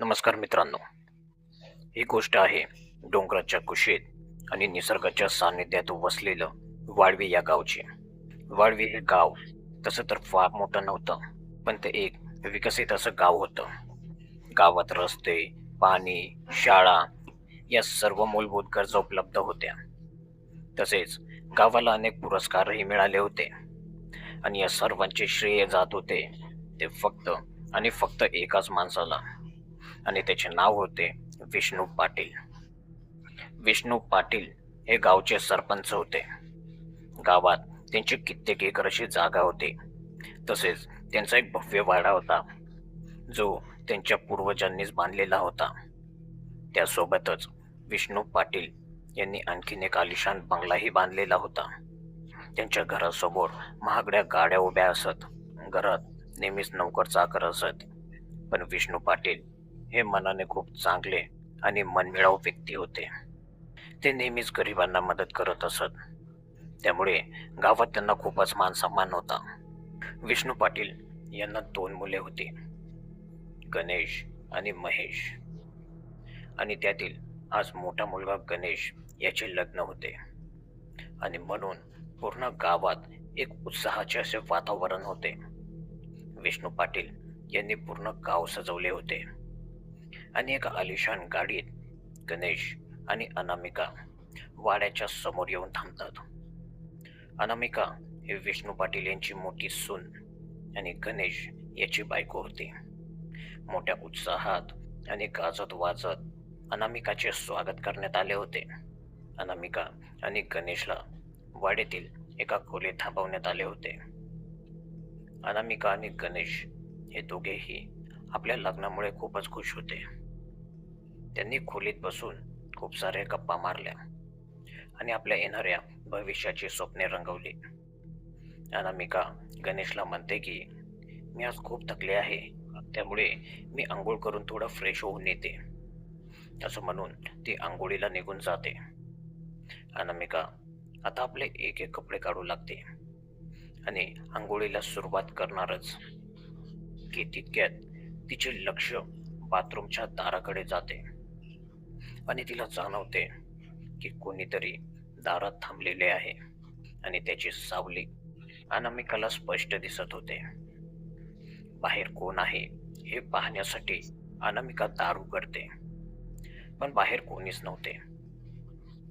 नमस्कार मित्रांनो. ही गोष्ट आहे डोंगराच्या कुशीत आणि निसर्गाच्या सान्निध्यात वसलेलं वाळवी या गावची. वाळवी हे गाव तसं तर फार मोठं नव्हतं पण ते एक विकसित असं गाव होतं. गावात रस्ते पाणी शाळा या सर्व मूलभूत गरजा उपलब्ध होत्या. तसेच गावाला अनेक पुरस्कारही मिळाले होते. आणि या सर्वांचे श्रेय जात होते ते फक्त आणि फक्त एकाच माणसाला आणि त्याचे नाव होते विष्णू पाटील. विष्णू पाटील हे गावचे सरपंच होते. गावात त्यांची कित्येक एकर अशी जागा होती. तसेच त्यांचा एक भव्य वाडा होता जो त्यांच्या पूर्वजांनीच बांधलेला होता. त्यासोबतच विष्णू पाटील यांनी आणखीन एक आलिशान बंगलाही बांधलेला होता. त्यांच्या घरासमोर महागड्या गाड्या उभ्या असत. घरात नेहमीच नोकर चाकर असत. पण विष्णू पाटील हे मनाने खूप चांगले आणि मनमिळाऊ व्यक्ती होते. ते नेहमीच गरिबांना मदत करत असत. त्यामुळे गावात त्यांना खूपच मान सन्मान होता. विष्णू पाटील यांना दोन मुले होती. गणेश आणि महेश. आणि त्यातील आज मोठा मुलगा गणेश याचे लग्न होते. आणि म्हणून पूर्ण गावात एक उत्साहाचे असे वातावरण होते. विष्णू पाटील यांनी पूर्ण गाव सजवले होते. आणि एका आलिशान गाडीत गणेश आणि अनामिका वाड्याच्या समोर येऊन थांबतात. अनामिका हे विष्णू पाटील यांची मोठी सून आणि गणेश याची बायको होती. मोठ्या उत्साहात आणि गाजत वाजत अनामिकाचे स्वागत करण्यात आले होते. अनामिका आणि गणेशला वाड्यातील एका खोलीत थांबवण्यात आले होते. अनामिका आणि गणेश हे दोघेही आपल्या लग्नामुळे खूपच खुश होते. त्यांनी खोलीत बसून खूप साऱ्या गप्पा मारल्या आणि आपल्या येणाऱ्या भविष्याची स्वप्ने रंगवली. अनामिका गणेशला म्हणते की मी आज खूप थकले आहे. त्यामुळे मी आंघोळ करून थोडं फ्रेश होऊन येते. असं म्हणून ती आंघोळीला निघून जाते. अनामिका आता आपले एक एक कपडे काढू लागते आणि आंघोळीला सुरुवात करणारच. की तितक्यात तिचे लक्ष बाथरूमच्या दाराकडे जाते. आणि तिला जाणवते की कोणीतरी दारात थांबलेले आहे आणि त्याची सावली अनामिकाला स्पष्ट दिसत होते. बाहेर कोण आहे हे पाहण्यासाठी अनामिका दार उघडते पण बाहेर कोणीच नव्हते.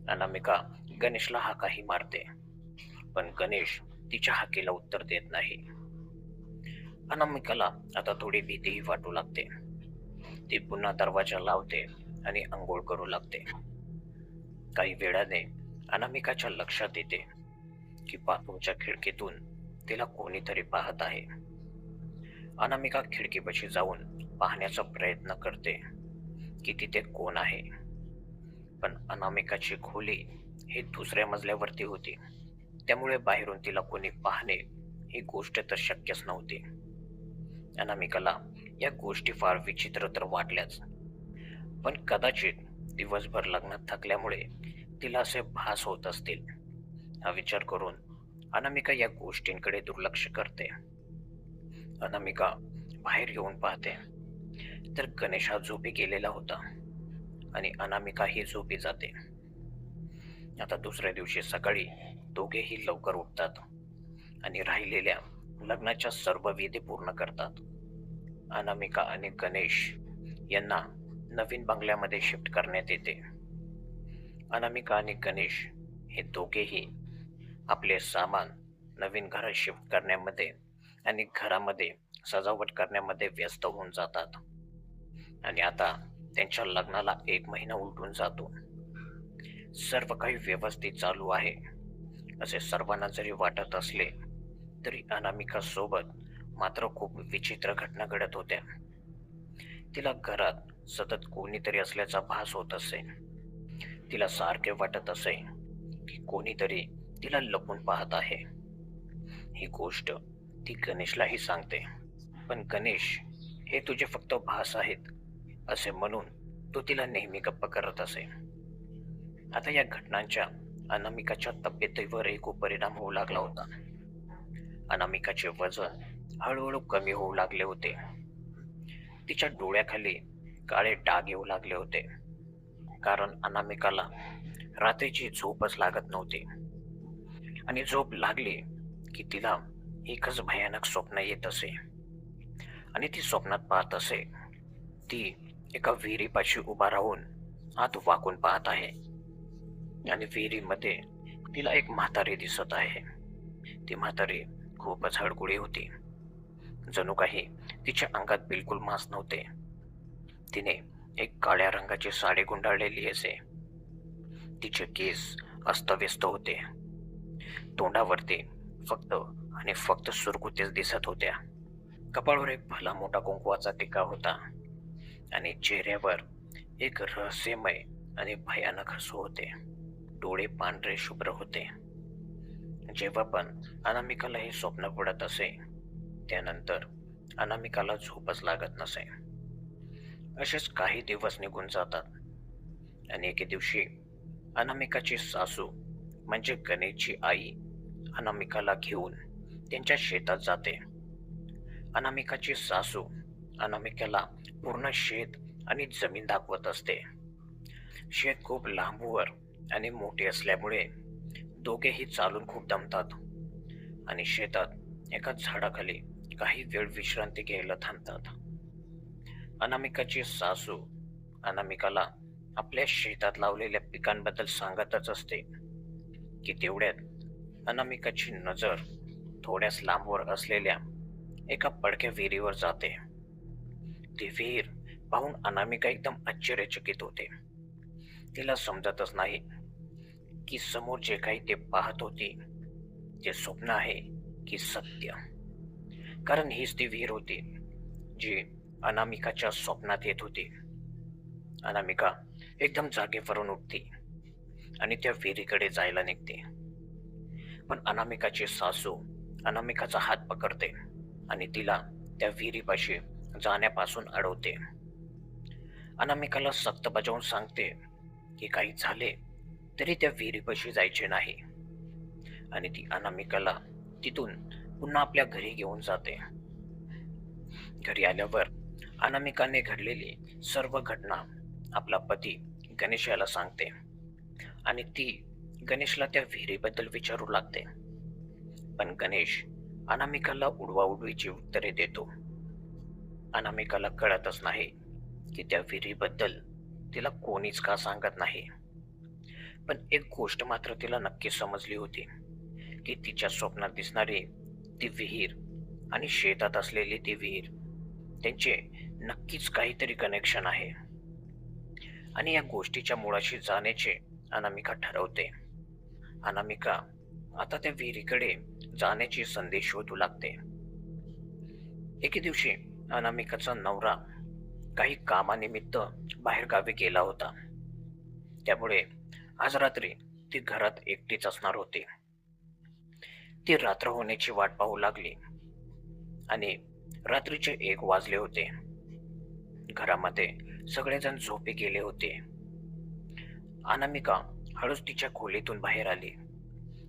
अनामिका गणेशला हाकाही मारते पण गणेश तिच्या हाकेला उत्तर देत नाही. अनामिकाला आता थोडी भीतीही वाटू लागते. ती पुन्हा दरवाजा लावते आणि आंघोळ करू लागते. काही वेळाने अनामिकाच्या लक्षात येते की बाथरूमच्या खिडकीतून तिला कोणीतरी पाहत आहे. अनामिका खिडकीपाशी जाऊन पाहण्याचा प्रयत्न करते की तिथे कोण आहे. पण अनामिकाची खोली ही दुसऱ्या मजल्यावरती होती. त्यामुळे बाहेरून तिला कोणी पाहणे ही गोष्ट तर शक्यच नव्हती. अनामिकाला या गोष्टी फार विचित्र तर वाटल्याच. पण कदाचित दिवसभर लग्नात थकल्यामुळे तिला असे भास होत असतील. हा विचार करून अनामिका या गोष्टींकडे दुर्लक्ष करते. अनामिका बाहेर येऊन पाहते. तर गणेश हा झोपी गेलेला होता आणि अनामिका ही झोपी जाते. आता दुसऱ्या दिवशी सकाळी दोघेही लवकर उठतात आणि राहिलेल्या लग्नाच्या सर्व विधी पूर्ण करतात. अनामिका आणि गणेश यांना नवीन बंगल्यामध्ये शिफ्ट करण्यात येते. अनामिका आणि गणेश हे दोघेही आपले सामान नवीन घरात शिफ्ट करण्यामध्ये आणि घरामध्ये सजावट करण्यामध्ये व्यस्त होऊन जातात. आणि आता त्यांच्या लग्नाला एक महिना उलटून जातो. सर्व काही व्यवस्थित चालू आहे. असे सर्वांना जरी वाटत असले तरी अनामिका सोबत मात्र खूप विचित्र घटना घडत होत्या. तिला घरात सतत कोणीतरी असल्याचा भास होत असे. तिला सारखे वाटत असे की कोणीतरी तिला लपून पाहत आहे. ही गोष्ट ती गणेशलाही सांगते. पण गणेश हे तुझे फक्त भास आहेत असे म्हणून तो तिला नेहमी गप्प करत असे. आता या घटनांच्या अनामिकाच्या तब्येतीवर एक परिणाम होऊ लागला होता. अनामिकाचे वजन हळूहळू कमी होऊ लागले होते. तिच्या डोळ्याखाली काळे डाग येऊ लागले होते. कारण अनामिकाला रात्रीची झोपच लागत नव्हती. आणि झोप लागली की तिला एकच भयानक स्वप्न येत असे. आणि ती स्वप्नात पाहत असे. ती एका विहिरीपाशी उभा राहून आत वाकून पाहत आहे. आणि विहिरीमध्ये तिला एक म्हातारी दिसत आहे. ती म्हातारी खूपच हडगुडी होती. जणू काही तिच्या अंगात बिलकुल मांस नव्हते. तिने एक काळ्या रंगाची साडी गुंडाळलेली असे. तिचे केस अस्तव्यस्त होते. तोंडावरती फक्त आणि फक्त सुरकुतेच दिसत होत्या. कपाळावर एक भला मोठा कुंकवाचा टिका होता आणि चेहऱ्यावर एक रहस्यमय आणि भयानक हसू होते. डोळे पांढरे शुभ्र होते. जेव्हा पण अनामिकाला हे स्वप्न पडत असे त्यानंतर अनामिकाला झोपच लागत नसे. असेच काही दिवस निघून जातात. आणि एके दिवशी अनामिकाची सासू म्हणजे गणेशची आई अनामिकाला घेऊन त्यांच्या शेतात जाते. अनामिकाची सासू अनामिकाला पूर्ण शेत आणि जमीन दाखवत असते. शेत खूप लांबवर आणि मोठे असल्यामुळे दोघेही चालून खूप दमतात. आणि शेतात एका झाडाखाली काही वेळ विश्रांती घ्यायला थांबतात. अनामिकाची सासू अनामिकाला आपल्या शेतात लावलेल्या पिकांबद्दल सांगतच असते. की तेवढ्यात अनामिकाची नजर थोड्याच लांबवर असलेल्या एका पडक्या विहिरीवर जाते. ती विहीर पाहून अनामिका एकदम आश्चर्यचकित होते. तिला समजतच नाही की समोर जे काही ते पाहत होती ते स्वप्न आहे की सत्य. कारण हीच ती विहीर होती जी अनामिकाच्या स्वप्नात येत होती. अनामिका एकदम जागेवरून उठते आणि त्या विहिरीकडे जायला निघते. पण अनामिकाची सासू अनामिकाचा हात पकडते आणि तिला त्या विहिरीपाशी जाण्यापासून अडवते. अनामिकाला सक्त बजावून सांगते की काही झाले तरी त्या विहिरीपाशी जायचे नाही. आणि ती अनामिकाला तिथून पुन्हा आपल्या घरी घेऊन जाते. घरी आल्यावर अनामिकाने घडलेली सर्व घटना आपला पती गणेश याला सांगते आणि ती गणेशला त्या विहिरीबद्दल विचारू लागते. पण गणेश अनामिकाला उडवा उडवीची उत्तरे देतो. अनामिकाला कळतच नाही की त्या विहिरीबद्दल तिला कोणीच का सांगत नाही. पण एक गोष्ट मात्र तिला नक्की समजली होती की तिच्या स्वप्नात दिसणारी ती विहीर आणि शेतात असलेली ती विहीर त्यांचे नक्कीच काहीतरी कनेक्शन आहे. आणि या गोष्टीच्या मुळाशी जाण्याचे अनामिका ठरवते. अनामिका आता त्या विहिरीकडे जाण्याची संधी शोधू लागते. एके दिवशी अनामिकाचा नवरा काही कामानिमित्त बाहेरगावी गेला होता. त्यामुळे आज रात्री ती घरात एकटीच असणार होती. ती रात्र होण्याची वाट पाहू लागली. आणि रात्रीचे एक वाजले होते. घरामध्ये सगळेजण झोपे गेले होते. अनामिका हळूच तिच्या खोलीतून बाहेर आली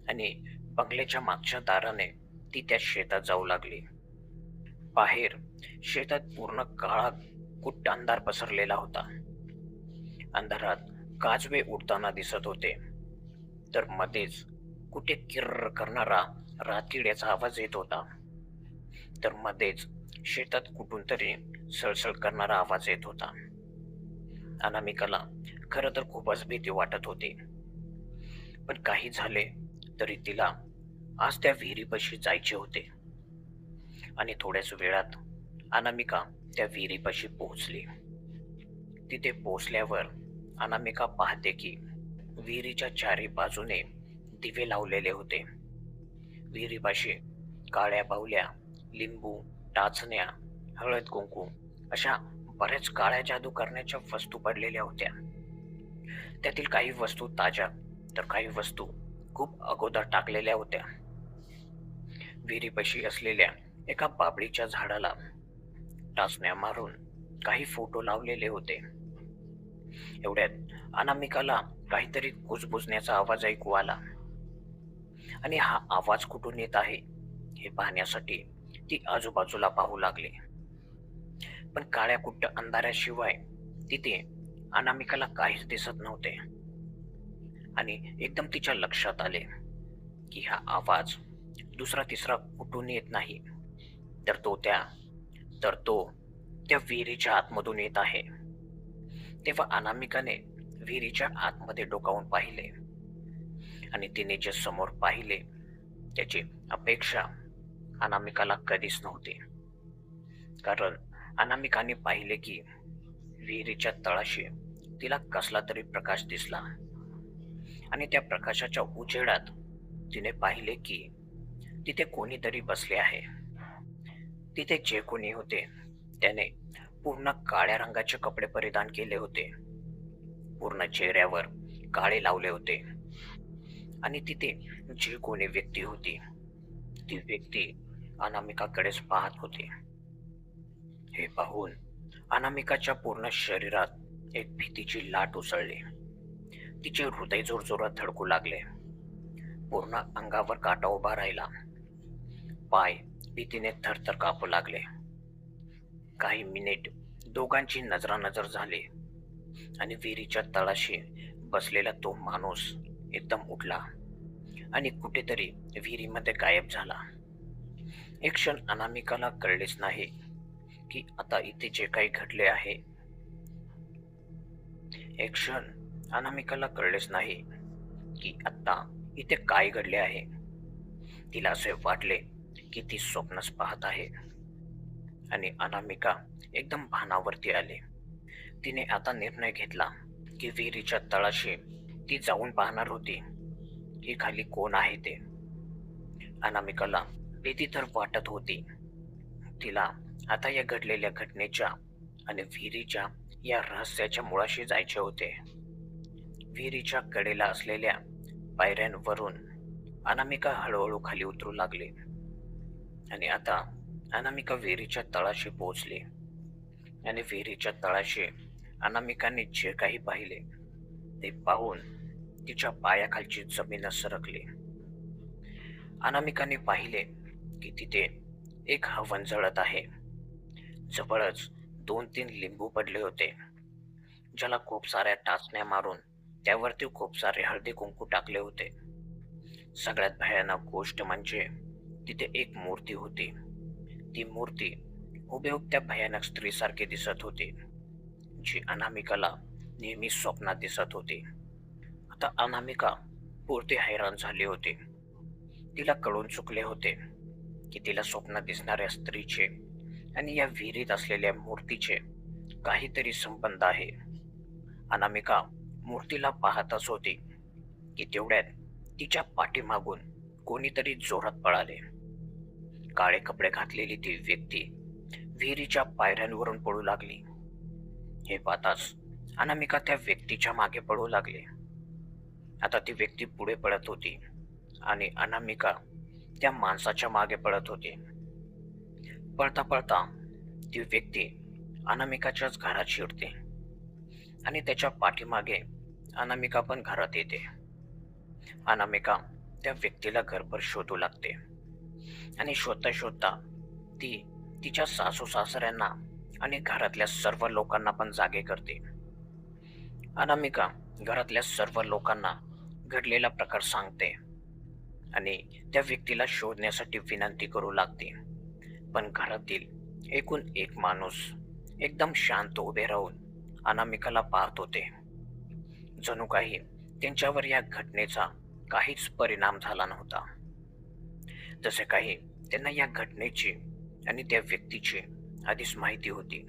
आणि बंगल्याच्या मागच्या दाराने ती त्या शेतात जाऊ लागली. बाहेर शेतात पूर्ण काळा कुट्ट अंधार पसरलेला होता. अंधारात काजवे उडताना दिसत होते. तर मध्येच कुठे किर्र करणारा रातिड्याचा आवाज येत होता. तर मध्येच शेतात कुठून तरी सळसळ करणारा आवाज येत होता. अनामिकाला खरं तर खूपच भीती वाटत होती. पण काही झाले तरी तिला आज त्या विहिरीपाशी जायचे होते. आणि थोड्याच वेळात अनामिका त्या विहिरीपाशी पोहोचली. तिथे पोहोचल्यावर अनामिका पाहते की विहिरीच्या चारी बाजूने दिवे लावलेले होते. विहिरीपाशी काळ्या बाहुल्या लिंबू टाचण्या हळद कुंकू अशा बऱ्याच काळ्या जादू करण्याच्या वस्तू पडलेल्या होत्या. त्यातील काही वस्तू ताज्या तर काही वस्तू खूप अगोदर टाकलेल्या होत्या. विहिरीपाशी असलेल्या एका बाबळीच्या झाडाला टाचण्या मारून काही फोटो लावलेले होते. एवढ्यात अनामिकाला काहीतरी कुजबुजण्याचा आवाज ऐकू आला. आणि हा आवाज कुठून येत आहे हे पाहण्यासाठी ती आजूबाजूला पाहू लागली. पण काळ्या कुट्ट अंधाऱ्याशिवाय तिथे अनामिकाला काहीच दिसत नव्हते. आणि एकदम तिच्या लक्षात आले की हा आवाज दुसरा तिसरा कुठून येत नाही. तर तो त्या तर तो त्या विहिरीच्या आतमधून येत आहे. तेव्हा अनामिकाने विहिरीच्या आतमध्ये डोकावून पाहिले. आणि तिने जे समोर पाहिले त्याची अपेक्षा अनामिकाला कधीच नव्हती. कारण अनामिकाने पाहिले की विहिरीच्या तळाशी तिला कसला तरी प्रकाश दिसला. आणि त्या प्रकाशाच्या उजेडात तिने पाहिले की तिथे कोणीतरी बसले आहे. तिथे जे कोणी होते त्याने पूर्ण काळ्या रंगाचे कपडे परिधान केले होते. पूर्ण चेहऱ्यावर काळे लावले होते. आणि तिथे जी कोणी व्यक्ती होती ती व्यक्ती अनामिकाकडेच पाहत होती. हे पाहून अनामिकाच्या पूर्ण शरीरात एक भीतीची लाट उसळली. तिचे हृदय जोरजोरात धडकू लागले. पूर्ण अंगावर काटा उभा राहिला. पाय भीतीने थरथर कापू लागले. काही मिनिट दोघांची नजरानजर झाली आणि विहिरीच्या तळाशी बसलेला तो माणूस एकदम उठला आणि कुठेतरी विहिरीमध्ये गायब झाला. एक क्षण अनामिकाला कळलेच नाही की आता इथे जे काही घडले आहे एक क्षण अनामिकाला कळलेच नाही की आता इथे काय घडले आहे. तिला असे वाटले की ती स्वप्नच पाहत आहे. आणि अनामिका एकदम भानावरती आले. तिने आता निर्णय घेतला की विहिरीच्या तळाशी ती जाऊन पाहणार होती की खाली कोण आहे ते. अनामिकाला भीती तर वाटत होती. तिला आता या घडलेल्या घटनेच्या आणि विहिरीच्या या रहस्याच्या मुळाशी जायचे होते. विहिरीच्या कडेला असलेल्या पायऱ्यांवरून अनामिका हळूहळू खाली उतरू लागली आणि आता अनामिका विहिरीच्या तळाशी पोहोचली आणि विहिरीच्या तळाशी अनामिकाने जे काही पाहिले ते पाहून तिच्या पायाखालची जमीन सरकली. अनामिकाने पाहिले की तिथे एक हवन जळत आहे. जवळच दोन तीन लिंबू पडले होते. ज्याला खूप साऱ्या टाचण्या मारून त्यावरती खूप सारे हळदी कुंकू टाकले होते. सगळ्यात भयानक गोष्ट म्हणजे तिथे एक मूर्ती होती. ती मूर्ती हुबेहूब त्या भयानक स्त्रीसारखी दिसत होती जी अनामिकाला नेहमी स्वप्नात दिसत होती. आता अनामिका पुरती हैराण झाली होती. तिला कळून चुकले होते की तिला स्वप्नात दिसणाऱ्या स्त्रीचे आणि या विहिरीत असलेल्या मूर्तीचे काहीतरी संबंध आहे. अनामिका मूर्तीला पाहतच होती की तेवढ्यात तिच्या पाठीमागून कोणीतरी जोरात पळाले. काळे कपडे घातलेली ती व्यक्ती विहिरीच्या पायऱ्यांवरून पडू लागली. हे पाहताच अनामिका त्या व्यक्तीच्या मागे पडू लागले. आता ती व्यक्ती पुढे पडत होती आणि अनामिका त्या माणसाच्या मागे पडत होती. पळता पळता ती व्यक्ती अनामिकाच्याच घरात शिरते. आणि त्याच्या पाठीमागे अनामिका पण घरात येते. अनामिका त्या व्यक्तीला घरभर शोधू लागते. आणि शोधता शोधता ती तिच्या सासू सासऱ्यांना आणि घरातल्या सर्व लोकांना पण जागे करते. अनामिका घरातल्या सर्व लोकांना घडलेला प्रकार सांगते. आणि त्या व्यक्तीला शोधण्यासाठी विनंती करू लागते. पण घरातील एकूण एक माणूस एकदम शांत उभे राहून अनामिकाला पाहत होते. जणू काही त्यांच्यावर या घटनेचा काहीच परिणाम झाला नव्हता. जसे काही त्यांना या घटनेची आणि त्या व्यक्तीची आधीच माहिती होती.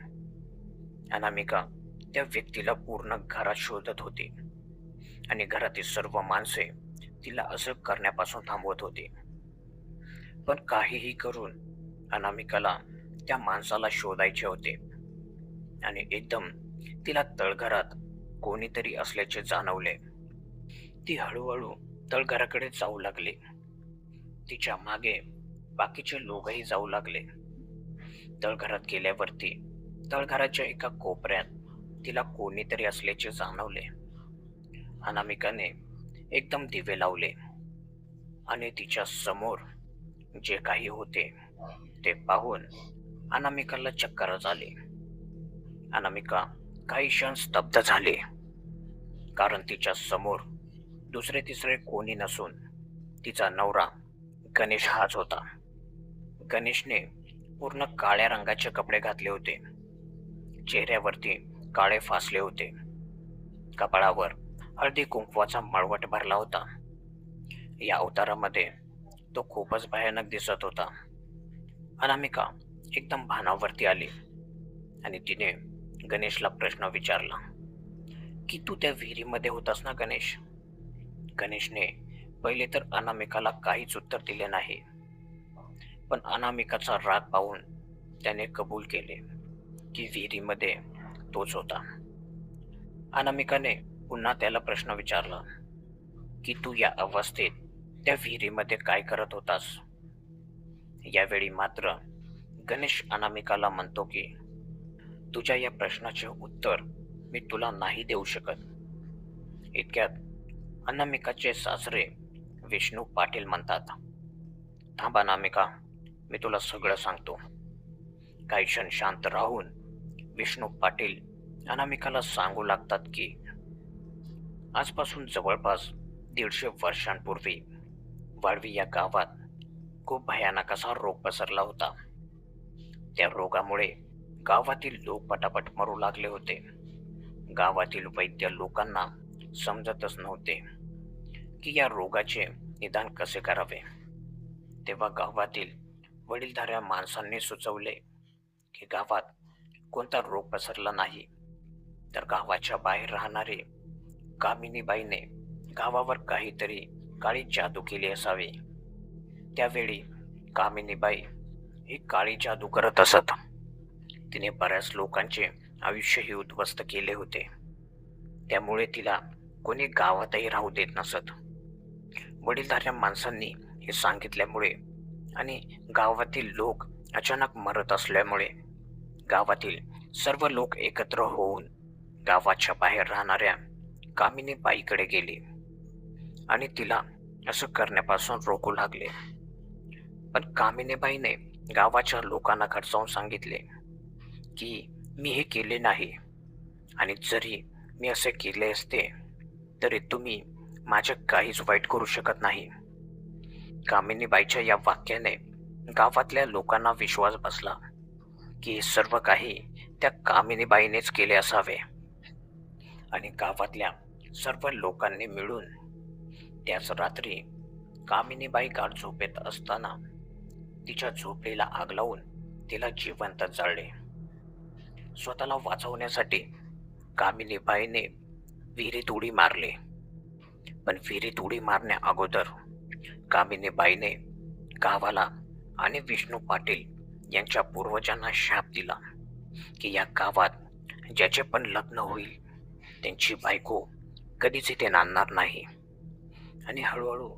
अनामिका त्या व्यक्तीला पूर्ण घरात शोधत होती आणि घरातील सर्व माणसे तिला असं करण्यापासून थांबवत होती. पण काहीही करून अनामिकाला त्या माणसाला शोधायचे होते. आणि एकदम तिला तळघरात कोणीतरी असल्याचे जाणवले. ती हळूहळू तळघराकडे जाऊ लागली. तिच्यामागे बाकीचे लोकही जाऊ लागले. तळघरात गेल्यावरती तळघराच्या एका कोपऱ्यात तिला कोणीतरी असल्याचे जाणवले. अनामिकाने एकदम दिवे लावले. आणि तिच्या समोर जे काही होते ते पाहून अनामिकाला चक्करच आले अनामिका काही क्षण स्तब्ध झाले. कारण तिच्या समोर दुसरे तिसरे कोणी नसून तिचा नवरा गणेश हाच होता. गणेशने पूर्ण काळ्या रंगाचे कपडे घातले होते. चेहऱ्यावरती काळे फासले होते. कपाळावर हळदी कुंकवाचा मळवट भरला होता. या अवतारामध्ये तो खूपच भयानक दिसत होता. अनामिका एकदम भानावरती आली आणि तिने गणेशला प्रश्न विचारला की तू त्या विहिरीमध्ये होतास ना गणेश? गणेशने पहिले तर अनामिकाला काहीच उत्तर दिले नाही पण अनामिकाचा राग पाहून त्याने कबूल केले की विहिरीमध्ये तोच होता. अनामिकाने पुन्हा त्याला प्रश्न विचारला की तू या अवस्थेत त्या विहिरीमध्ये काय करत होतास? यावेळी मात्र गणेश अनामिकाला म्हणतो की तुझ्या या प्रश्नाचे उत्तर मी तुला नाही देऊ शकत. इतक्यात अनामिकाचे सासरे विष्णू पाटील म्हणतात थांबा अनामिका मी तुला सगळं सांगतो. काही क्षण शांत राहून विष्णू पाटील अनामिकाला सांगू लागतात की आजपासून जवळपास दीडशे वर्षांपूर्वी वाळवी या गावात खूप भयानक असा रोग पसरला होता. त्या रोगामुळे गावातील लोक पटापट मरू लागले होते. गावातील वैद्य लोकांना समजतच नव्हते की या रोगाचे निदान कसे करावे. तेव्हा गावातील वडीलधाऱ्या माणसांनी सुचवले की गावात कोणता रोग पसरला नाही. तर गावाच्या बाहेर राहणारे कामिनीबाईने गावावर काहीतरी काळी जादू केली असावी. त्यावेळी कामिनीबाई ही काळी जादू करत असत. तिने बऱ्याच लोकांचे आयुष्यही उद्ध्वस्त केले होते. त्यामुळे तिला कोणी गावातही राहू देत नसत. वडीलधाऱ्या माणसांनी हे सांगितल्यामुळे आणि गावातील लोक अचानक मरत असल्यामुळे गावातील सर्व लोक एकत्र होऊन गावाच्या बाहेर राहणाऱ्या कामिनी बाईकडे गेली आणि तिला असं करण्यापासून रोखू लागले. पण कामिनीबाईने गावाच्या लोकांना खडसावून सांगितले की मी हे केले नाही. आणि जरी मी असे केले असते तरी तुम्ही माझे काहीच वाईट करू शकत नाही. कामिनीबाईच्या या वाक्याने गावातल्या लोकांना विश्वास बसला की हे सर्व काही त्या कामिनीबाईनेच केले असावे. आणि गावातल्या सर्व लोकांनी मिळून त्याच रात्री कामिनीबाई गाढ झोपेत असताना तिच्या झोपडीला आग लावून तिला जिवंत जाळले. स्वतःला वाचवण्यासाठी कामिनीबाईने विहिरीत उडी मारली. पण विहिरीत उडी मारण्या अगोदर कामिनीबाईने गावाला आणि विष्णू पाटील यांच्या पूर्वजांना शाप दिला की या गावात ज्याचे पण लग्न होईल त्यांची बायको कधीच इथे नांदणार नाही. आणि हळूहळू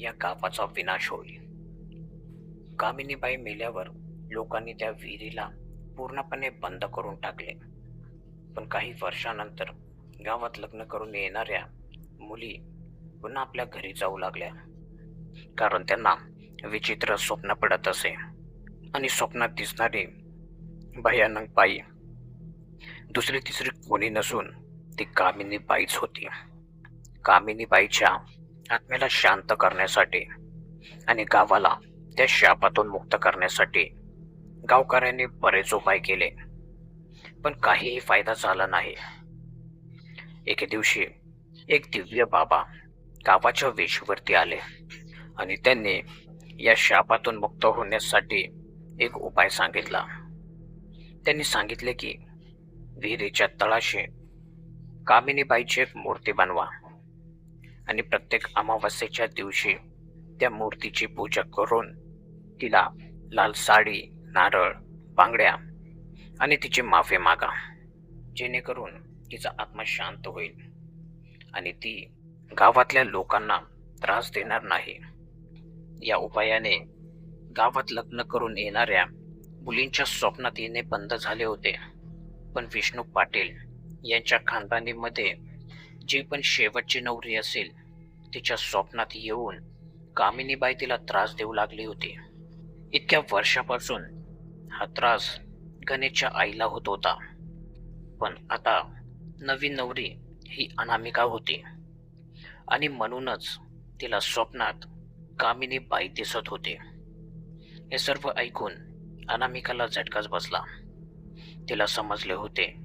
या गावाचा विनाश होईल. कामिनीबाई मेल्यावर लोकांनी त्या विहिरीला पूर्णपणे बंद करून टाकले. पण काही वर्षानंतर गावात लग्न करून येणाऱ्या मुली पुन्हा आपल्या घरी जाऊ लागल्या. कारण त्यांना विचित्र स्वप्न पडत असे. आणि स्वप्नात दिसणारी भयानक बाई दुसरी तिसरी कोणी नसून ती कामिनी बाईच होती. कामिनी बाईच्या आत्म्याला शांत करण्यासाठी आणि गावाला त्या शापातून मुक्त करण्यासाठी गावकऱ्यांनी बरेच उपाय केले. पण काहीही फायदा झाला नाही. एके दिवशी एक दिव्य बाबा गावाच्या वेशीवरती आले आणि त्यांनी या शापातून मुक्त होण्यासाठी एक उपाय सांगितला. त्यांनी सांगितले की विहिरीच्या तळाशी कामिनीबाईची एक मूर्ती बनवा आणि प्रत्येक अमावस्येच्या दिवशी त्या मूर्तीची पूजा करून तिला लाल साडी नारळ बांगड्या आणि तिची माफी मागा जेणेकरून तिचा आत्मा शांत होईल आणि ती गावातल्या लोकांना त्रास देणार नाही. या उपायाने गावात लग्न करून येणाऱ्या मुलींच्या स्वप्नात येणे बंद झाले होते. पण विष्णू पाटील यांच्या खानदानीमध्ये जी पण शेवटची नवरी असेल तिच्या स्वप्नात येऊन कामिनीबाई तिला त्रास देऊ लागली होती. इतक्या वर्षापासून हा त्रास गणेशच्या आईला होत होता. पण आता नवी नवरी ही अनामिका होती. आणि म्हणूनच तिला स्वप्नात कामिनी बाई दिसत होते. हे सर्व ऐकून अनामिकाला झटकाच बसला. तिला समजले होते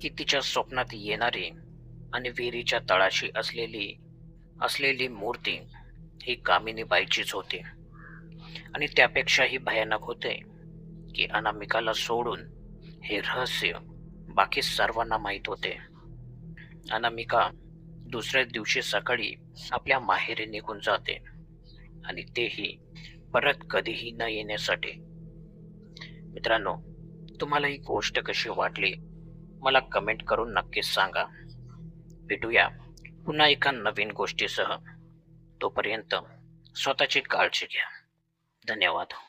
की तिच्या स्वप्नात येणारी आणि विहिरीच्या तळाशी असलेली असलेली मूर्ती ही कामिनी बाईचीच होती. आणि त्यापेक्षाही भयानक होते की अनामिकाला सोडून हे रहस्य बाकी सर्वांना माहीत होते. अनामिका दुसऱ्या दिवशी सकाळी आपल्या माहेरी निघून जाते आणि तेही परत कधीही न येण्यासाठी. मित्रांनो तुम्हाला ही गोष्ट कशी वाटली? मला कमेंट करून नक्कीच सांगा. भेटूया पुन्हा एका नवीन गोष्टीसह. तोपर्यंत स्वतःची काळजी घ्या. ధన్యవాదం.